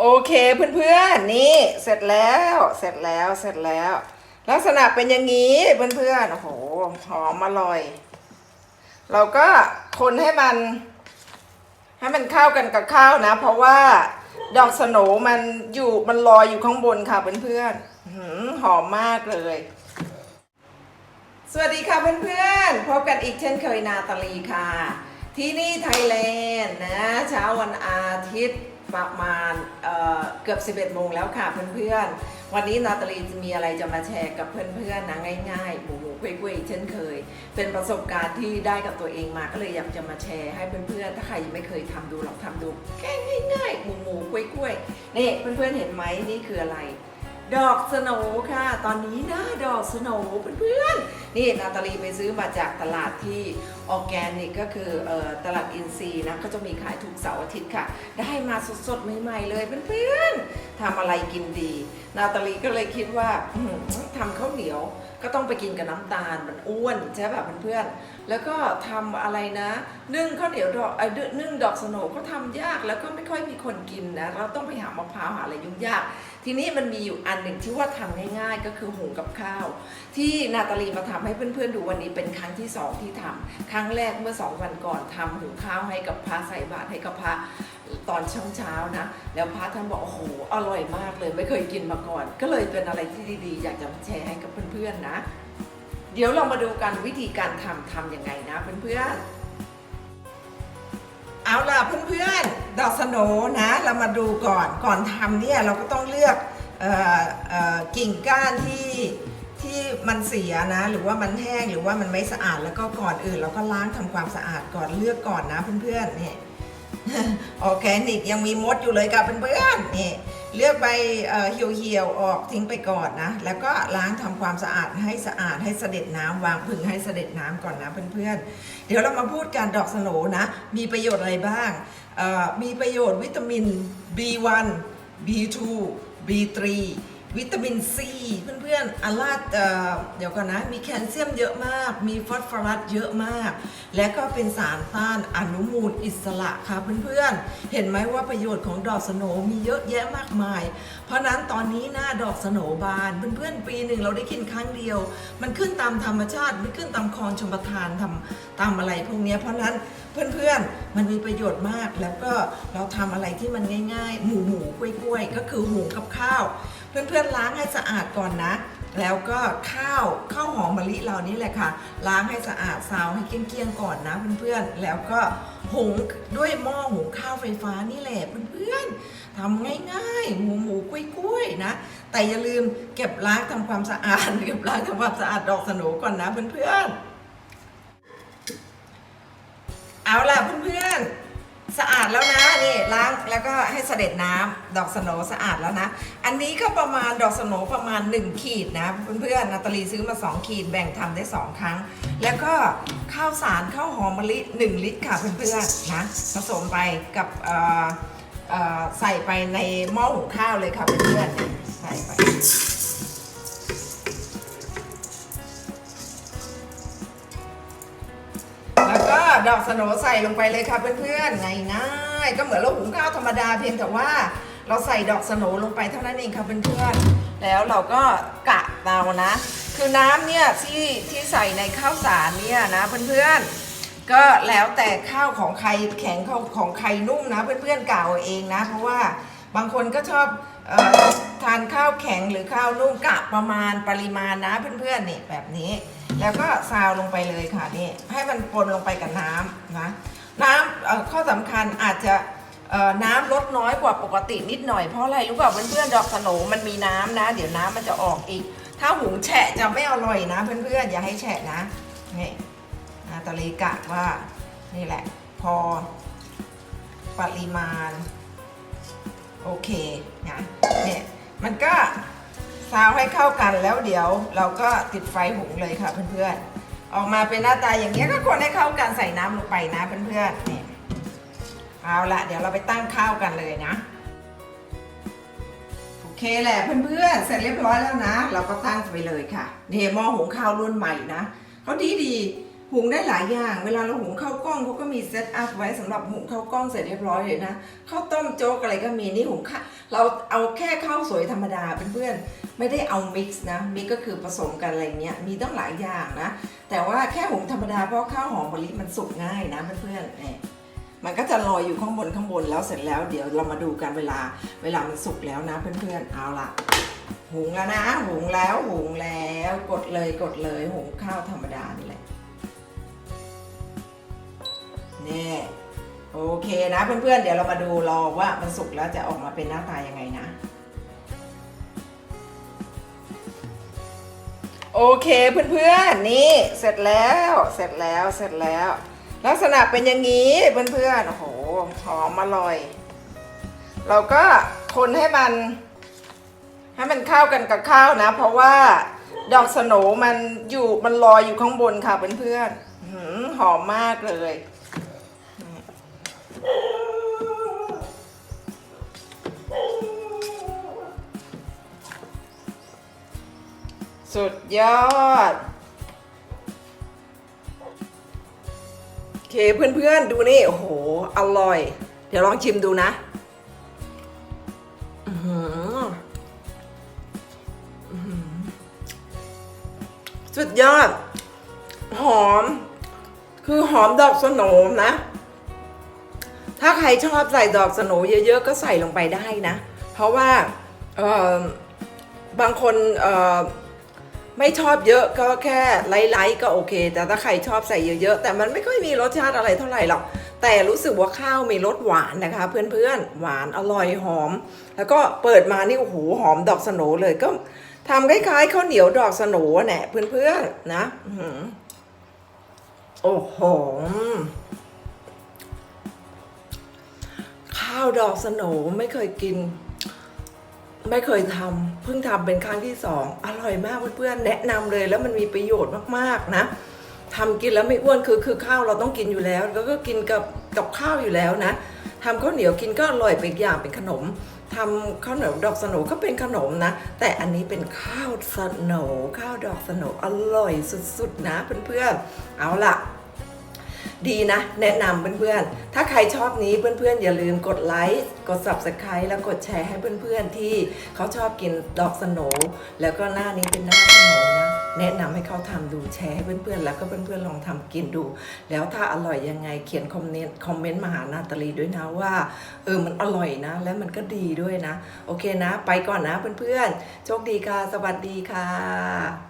โอเคเพื่อนๆนี่เสร็จแล้วเสร็จแล้วเสร็จแล้ว ลักษณะเป็นอย่างนี้เพื่อนๆโอ้โหหอมอร่อย เราก็คนให้มัน ให้มันเข้ากันกับข้าวนะ เพราะว่าดอกสโนมันอยู่มันลอยอยู่ข้างบนค่ะเพื่อนๆหอมมากเลย สวัสดีค่ะเพื่อนๆพบกันอีกเช่นเคยนาตาลีค่ะ ที่นี่ไทยแลนด์นะเช้าวันอาทิตย์ประมาณเอ่อเกือบ 11 โมงแล้วค่ะเพื่อนๆ วันนี้นาตาลีจะมีอะไรจะมาแชร์กับเพื่อนๆนะง่ายๆหมูหมูกุ้ยกุ้ยๆเช่นเคย เป็นประสบการณ์ที่ได้กับตัวเองมาก็เลยอยากจะมาแชร์ให้เพื่อนๆ ถ้าใครยังไม่เคยทำดูลองทำดูแค่ง่ายๆหมูหมูกุ้ยกุ้ยๆนี่เพื่อนๆเห็นไหมนี่คืออะไร ดอกสโหนค่ะ ตอนนี้นะดอกสโหนเพื่อนๆ นี่นาตาลีไปซื้อมาจากตลาดที่ออแกนิกก็คือออตลาดอินทรีนะก็จะมีขายทุกเสาร์อาทิตย์ค่ะ ได้มาสดๆใหม่ๆเลยเพื่อนๆทำอะไรกินดี นาตาลีก็เลยคิดว่าทำข้าวเหนียวก็ต้องไปกินกับน้ำตาลมันอ้วนใช่ป่ะเพื่อนๆแล้วก็ทำอะไรนะนึ่งข้าวเหนียวดอกเอ้นึ่งดอกสโนก็ทำยากแล้วก็ไม่ค่อยมีคนกินนะเราต้องไปหามะพร้าวหาอะไรยุ่งยาก ทีนี้มันมีอยู่อันหนึ่งที่ว่าทำง่าย ๆ ก็คือหุงกับข้าว ที่นาตาลีมาทำใให้เพื่อนๆดูวันนี้เป็นครั้งที่สองที่ทำครั้งแรกเมื่อสองวันก่อนทำหุงข้าวให้กับพระใส่บาตรให้กับพระตอนเช้าๆนะ แล้วพระท่านบอกโอ้โหอร่อยมากเลยไม่เคยกินมาก่อน ก็เลยเป็นอะไรที่ดีๆ อยากจะแชร์ให้กับเพื่อนๆนะ เดี๋ยวเรามาดูกันวิธีการทำทำยังไงนะเพื่อนๆเอาล่ะเพื่อนๆดอกสโนนะเรามาดูก่อนก่อนทำเนี่ยเราก็ต้องเลือกออออกิ่งก้านที่ ที่มันเสียนะ หรือว่ามันแห้งหรือว่ามันไม่สะอาดแล้วก็ก่อนอื่นเราก็ล้างทำความสะอาดก่อนเลือกก่อนนะเพื่อนๆนี่ออร์แกนิกยังมีมดอยู่เลยกับเพื่อนๆนี่เลือกใบเหี่ยวๆออกทิ้งไปก่อนนะ แล้วก็ล้างทำความสะอาดให้สะอาดให้เสด็จน้ำวางพึ่งให้เสด็จน้ำก่อนนะเพื่อนๆ เดี๋ยวเรามาพูดการดอกสโนนะ มีประโยชน์อะไรบ้าง มีประโยชน์วิตามิน B1 B2 B3 วิตามินซีเพื่อนๆอาลาดเเดี๋ยวก่อนนะ มีแคลเซียมเยอะมาก มีฟอสฟอรัสเยอะมาก และก็เป็นสารต้านอนุมูลอิสระค่ะเพื่อนๆ เห็นไหมว่าประโยชน์ของดอกสโนมีเยอะแยะมากมาย เพราะนั้นตอนนี้หน้าดอกสโนบานเพื่อนๆ ปีหนึ่งเราได้กินครั้งเดียว มันขึ้นตามธรรมชาติไม่ขึ้นตามคลองชมประทานทำตามอะไรพวกนี้เพราะนั้นเพื่อนๆ มันมีประโยชน์มาก แล้วก็เราทำอะไรที่มันง่าย ๆ หมูหมูกล้วยกล้วยๆ ก็คือหุงกับข้าว เพื่อนๆล้างให้สะอาดก่อนนะ แล้วก็ข้าวข้าวหอมมะลิเรานี่แหละค่ะ ล้างให้สะอาดซาวให้เกลี้ยงๆก่อนนะเพื่อนๆ แล้วก็หุงด้วยหม้อหุงข้าวไฟฟ้านี่แหละเพื่อนๆทำง่ายๆ หมูหมูกล้วยกล้วยๆนะ แต่อย่าลืมเก็บล้างทำความสะอาดเก็บล้างทำความสะอาดดอกสโหนก่อนนะเพื่อนๆ เอาล่ะเพื่อนๆ สะอาดแล้วนะนี่ล้างแล้วก็ให้เสด็จน้ำดอกสโนสะอาดแล้วนะ อันนี้ก็ประมาณดอกสโนประมาณ 1 ขีดนะเพื่อนๆนาตาลีซื้อมา 2 ขีดแบ่งทำได้ 2 ครั้ง แล้วก็ข้าวสารข้าวหอมมะลิ 1 ลิตรค่ะเพื่อนๆนะผสมไปกับใส่ไปในหม้อหุงข้าวเลยค่ะเพื่อนๆใส่ไป ดอกสโนใส่ลงไปเลยค่ะเพื่อนๆง่ายๆก็เหมือนเราหุงข้าวธรรมดาเพียงแต่ว่า เราใส่ดอกสโนลงไปเท่านั้นเองค่ะเพื่อนๆแล้วเราก็กะเตานะ คือน้ำเนี่ยที่ที่ใส่ในข้าวสารเนี่ยนะเพื่อนๆก็แล้วแต่ข้าวของใครแข็งของของใครนุ่มนะ เพื่อนๆกล่าวเองนะ เพราะว่าบางคนก็ชอบออทานข้าวแข็งหรือข้าวนุ่มกะประมาณปริมาณนะเพื่อนๆนี่แบบนี้ แล้วก็ซาวลงไปเลยค่ะนี่ให้มันปนลงไปกับน้ำนะน้ำข้อสำคัญอาจจะน้ำลดน้อยกว่าปกตินิดหน่อยเพราะอะไรรู้เปล่าเพื่อนๆดอกสโหนมันมีน้ำนะ เดี๋ยวน้ำมันจะออกอีก ถ้าหุงแฉะจะไม่อร่อยนะ เพื่อนๆอย่าให้แฉะนะนี่นาตาลีกะว่านี่แหละ พอปริมาณ โอเคนะเนี่ยมันก็ ซาวให้เข้ากันแล้วเดี๋ยวเราก็ติดไฟหุงเลยค่ะเพื่อนๆ ออกมาเป็นหน้าตาอย่างนี้ก็คนให้เข้ากันใส่น้ำลงไปนะเพื่อนๆนี่เอาละเดี๋ยวเราไปตั้งข้าวกันเลยนะ โอเคแหละเพื่อนๆ เสร็จเรียบร้อยแล้วนะ เราก็ตั้งไปเลยค่ะนี่หม้อหุงข้าวรุ่นใหม่นะเขาดีดี หุงได้หลายอย่าง เวลาเราหุงข้าวกล้องเขาก็มีเซตอัพไว้สำหรับหุงข้าวกล้องเสร็จเรียบร้อยเลยนะข้าวต้มโจ๊กอะไรก็มีนี่หุงข้าเราเอาแค่ข้าวสวยธรรมดาเพื่อนๆไม่ได้เอามิกซ์นะมิกก็คือผสมกันอะไรเงี้ยมีต้องหลายอย่างนะ แต่ว่าแค่หุงธรรมดาเพราะข้าวหอมมะลิมันสุกง่ายนะเพื่อนๆเนี่ยมันก็จะลอยอยู่ข้างบนข้างบนแล้วเสร็จแล้วเดี๋ยวเรามาดูกันเวลาเวลามันสุกแล้วนะเพื่อนๆเอาละหุงแล้วนะ หุงแล้วหุงแล้วกดเลยกดเลยหุงข้าวธรรมดานี่แหละ โอเคนะเพื่อนๆ เดี๋ยวเรามาดูรอว่ามันสุกแล้วจะออกมาเป็นหน้าตายังไงนะ โอเคเพื่อนๆ นี่เสร็จแล้วเสร็จแล้วเสร็จแล้ว ลักษณะเป็นอย่างนี้เพื่อนๆ โอ้โหหอมอร่อย เราก็คนให้มัน ให้มันเข้ากันกับข้าวนะ เพราะว่าดอกสโหนมันอยู่มันลอยอยู่ข้างบนค่ะเพื่อนๆอื้อหือหอมมากเลย สุดยอด โอเคเพื่อนๆ ดูนี่ โอ้โห อร่อย เดี๋ยวลองชิมดูนะอื้อหืออื้อหือสุดยอด หอม คือหอมดอกสนมนะ ถ้าใครชอบใส่ดอกสโนเยอะๆ ก็ใส่ลงไปได้นะ เพราะว่าบางคนไม่ชอบเยอะก็แค่ไลท์ๆก็โอเค แต่ถ้าใครชอบใส่เยอะๆ แต่มันไม่ค่อยมีรสชาติอะไรเท่าไหร่หรอก แต่รู้สึกว่าข้าวมีรสหวานนะคะ เพื่อนๆ หวานอร่อยหอม แล้วก็เปิดมานี่โอ้โหหอมดอกสโนเลยก็ทำคล้ายๆข้าวเหนียวดอกสโนแหละเพื่อนๆนะอื้อหือโอ้โห ข้าวดอกสโหนไม่เคยกิน ไม่เคยทำเพิ่งทำเป็นครั้งที่สองอร่อยมากเพื่อนๆแนะนำเลยแล้วมันมีประโยชน์มากๆนะทำกินแล้วไม่อ้วนคือคือข้าวเราต้องกินอยู่แล้ว แล้วก็กินกับกับข้าวอยู่แล้วนะทำข้าวเหนียวกินก็อร่อยเป็นอย่างเป็นขนมทำข้าวเหนียวดอกสโหนก็เป็นขนมนะ แต่อันนี้เป็นข้าวสโหนข้าวดอกสโหนอร่อยสุดๆนะเพื่อนๆเอาล่ะ ดีนะ แนะนำเพื่อนๆ ถ้าใครชอบนี้เพื่อนๆ อย่าลืมกดไลค์กด subscribe แล้วกดแชร์ให้เพื่อนๆ ที่เขาชอบกินดอกสโนแล้วก็หน้านี้เป็นหน้าสโนนะ แนะนำให้เขาทำดูแชร์ให้เพื่อนๆ แล้วก็เพื่อนๆ ลองทำกินดู แล้วถ้าอร่อยยังไงเขียนคอมเมนต์คอมเมนต์มาหานาตาลีด้วยนะว่าเออมันอร่อยนะ แล้วมันก็ดีด้วยนะ โอเคนะ ไปก่อนนะเพื่อนๆ โชคดีค่ะ สวัสดีค่ะ